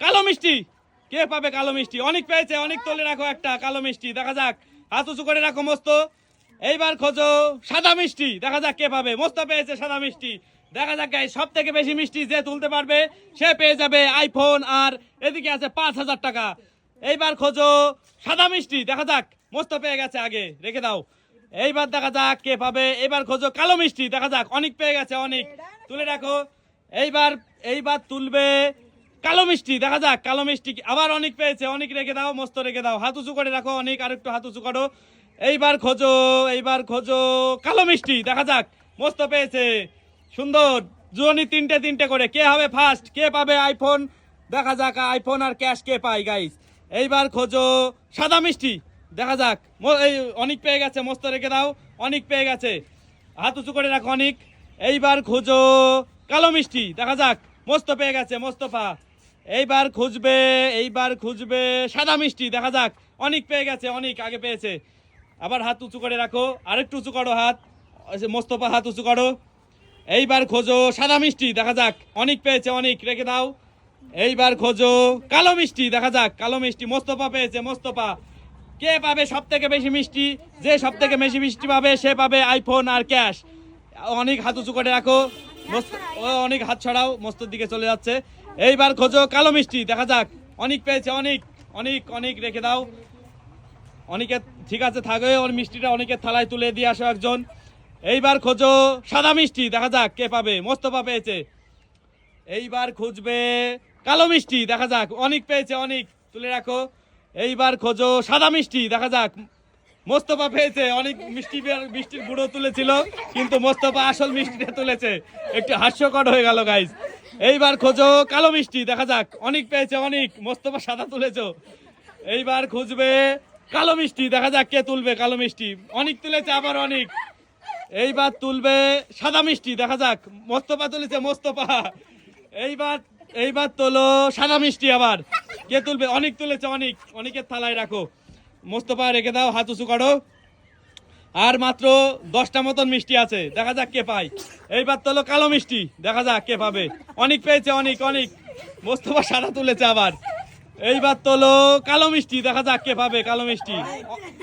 কালো মিষ্টি। কে পাবে কালো মিষ্টি? অনেক পেয়েছে, অনেক তোলে রাখো একটা কালো মিষ্টি। দেখা যাক। হাত উঁচু করে রাখো মস্ত। এইবার খোঁজো সাদা মিষ্টি। দেখা যাক কে পাবে। মস্ত পেয়েছে সাদা মিষ্টি। দেখা যাক সব থেকে বেশি মিষ্টি যে তুলতে পারবে, সে পেয়ে যাবে আইফোন আর এদিকে আছে পাঁচ হাজার টাকা। এইবার খোঁজো সাদা মিষ্টি। দেখা যাক। মস্ত পেয়ে গেছে আগে। রেখে দাও। এইবার দেখা যাক কে পাবে। এবার খোঁজো কালো মিষ্টি। দেখা যাক। অনেক পেয়ে গেছে, অনেক। তুলে রাখো। এইবার এইবার তুলবে কালো মিষ্টি, দেখা যাক, কালো মিষ্টি আবার অনেক পেয়েছে, অনেক রেখে দাও, মস্ত রেখে দাও। হাত উঁচু করে রাখো, অনেক, আর একটু হাত উঁচু করো। এইবার খোঁজো এইবার খোঁজো। কালো মিষ্টি, দেখা যাক, মস্ত পেয়েছে। সুন্দর, জুয়নি তিনটে তিনটে করে। কে হবে ফার্স্ট কে পাবে আইফোন দেখা যাক আইফোন আর ক্যাশ কে পাই গাইস এইবার খোঁজো, সাদা মিষ্টি, দেখা যাক। এই অনেক পেয়ে গেছে, মস্ত রেখে দাও, অনেক পেয়ে গেছে। হাত উঁচু করে রাখো অনেক। এইবার খোঁজো, কালো মিষ্টি, দেখা যাক, মস্ত পেয়ে গেছে মোস্তফা এইবার খুঁজবে এইবার খুঁজবে। সাদা মিষ্টি, দেখা যাক। অনেক পেয়ে গেছে, অনেক আগে পেয়েছে। আবার হাত উঁচু করে রাখো। আরেকটু উঁচু করো হাত। মোস্তফা, হাত উঁচু করো। এইবার খোঁজো, সাদা মিষ্টি, দেখা যাক। অনেক পেয়েছে, অনেক। রেখে দাও। এইবার খোঁজো, কালো মিষ্টি, দেখা যাক। কালো মিষ্টি, মোস্তফা পেয়েছে, মোস্তফা। কে পাবে সব থেকে বেশি মিষ্টি? যে সব থেকে বেশি মিষ্টি পাবে, সে পাবে আইফোন আর ক্যাশ অনেক হাত উঁচু করে রাখো। অনেক হাত ছড়াও। মস্তর দিকে চলে যাচ্ছে। এইবার খোঁজো, কালো মিষ্টি, দেখা যাক। অনেক পেয়েছে, অনেক অনেক অনেক রেখে দাও। অনেকের ঠিক আছে থাকবে ওর মিষ্টিটা অনেকের থালায় তুলে দিয়ে আসো একজন। এইবার খোঁজো, সাদা মিষ্টি, দেখা যাক কে পাবে মোস্তফা পেয়েছে। এইবার খুঁজবে, কালো মিষ্টি, দেখা যাক, অনেক পেয়েছে, অনেক, তুলে রাখো। এইবার খোঁজো, সাদা মিষ্টি, দেখা যাক মোস্তফা পেয়েছে, অনেক মিষ্টি মিষ্টির গুঁড়ো তুলেছিল, কিন্তু মোস্তফা আসল মিষ্টিটা তুলেছে। একটু হাস্যকর হয়ে গেল গাইজ এইবার খোঁজো, কালো মিষ্টি, দেখা যাক। অনেক পেয়েছে, অনেক। মোস্তফা সাদা তুলেছো। এইবার খুঁজবে কালো মিষ্টি, দেখা যাক কে তুলবে কালো মিষ্টি। অনেক তুলেছে, আবার অনেক। এইবার তুলবে সাদা মিষ্টি, দেখা যাক। মোস্তফা তুলেছে, মোস্তফা। এইবার এইবার তোলো সাদা মিষ্টি আবার। কে তুলবে? অনেক তুলেছে, অনেক। অনেকের থালায় রাখো। মোস্তফা, রেখে দাও, হাত উঁচু করো। আর মাত্র দশটা মতন মিষ্টি আছে। দেখা যাক কে পায়। এইবার তোলো কালো মিষ্টি। দেখা যাক কে পাবে। অনেক পেয়েছে, অনেক অনেক। মোস্তফা সাদা তুলেছে আবার। এইবার তোলো কালো মিষ্টি। দেখা যাক কে পাবে কালো মিষ্টি।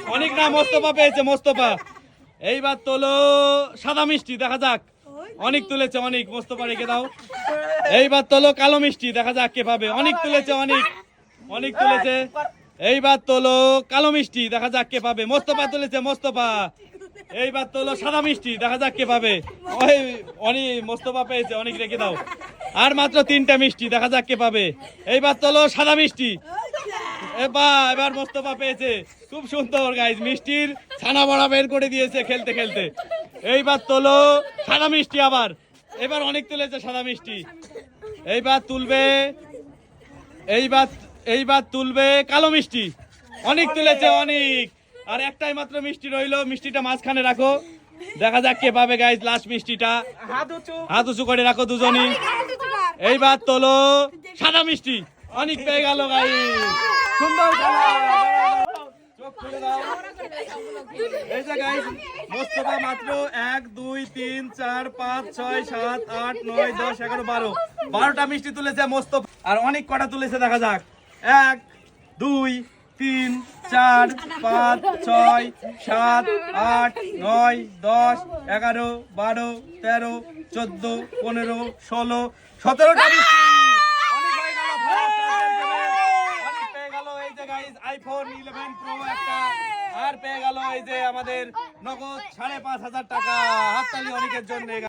অনেক না মোস্তফা পেয়েছে, মোস্তফা। এইবার তোলো সাদা মিষ্টি। দেখা যাক। অনেক তুলেছে, অনেক। মোস্তফা রেখে দাও। এইবার তোলো কালো মিষ্টি। দেখা যাক কে পাবে। অনেক তুলেছে, অনেক। অনেক তুলেছে। এইবার তোলো কালো মিষ্টি, দেখা যাক কে পাবে। মোস্তফা তুলেছে, মোস্তফা। এইবার তোলো সাদা মিষ্টি, দেখা যাক কে পাবে। ওই অনেক মোস্তফা পেয়েছে, অনেক রেখে দাও। আর মাত্র তিনটা মিষ্টি, দেখা যাক কে পাবে। এইবার তোলো সাদা মিষ্টি। এবার এবার মোস্তফা পেয়েছে। খুব সুন্দর গাইজ মিষ্টির ছানা বড়া বের করে দিয়েছে খেলতে খেলতে। এইবার তোলো সাদা মিষ্টি আবার। এবার অনেক তুলেছে সাদা মিষ্টি। এইবার তুলবে, এইবার এইবার তুলবে কালো মিষ্টি। অনেক তুলেছে অনেক। আর একটাই মাত্র মিষ্টি রইল মিষ্টিটা মাঝখানে রাখো। দেখা যাক কে পাবে গাইজ লাস্ট মিষ্টিটা। হাত উঁচু। করে রাখো দুজনই। এইবার তোলো সাদা মিষ্টি। অনেক পেয়ে গেল গাই সুন্দর। এই যে মোস্তফা মাত্র এক দুই তিন চার পাঁচ ছয় সাত আট নয় দশ এগারো বারো। বারোটা মিষ্টি তুলেছে মোস্তফা। আর অনেক কটা তুলেছে দেখা যাক। এক দুই তিন চার পাঁচ ছয় সাত আট নয় দশ এগারো বারো তেরো চোদ্দ পনেরো ষোলো guys, iPhone 11 Pro একটা। আর পেয়ে গেল এই যে আমাদের নগদ সাড়ে পাঁচ হাজার টাকা। হাততালি অনেকের জন্য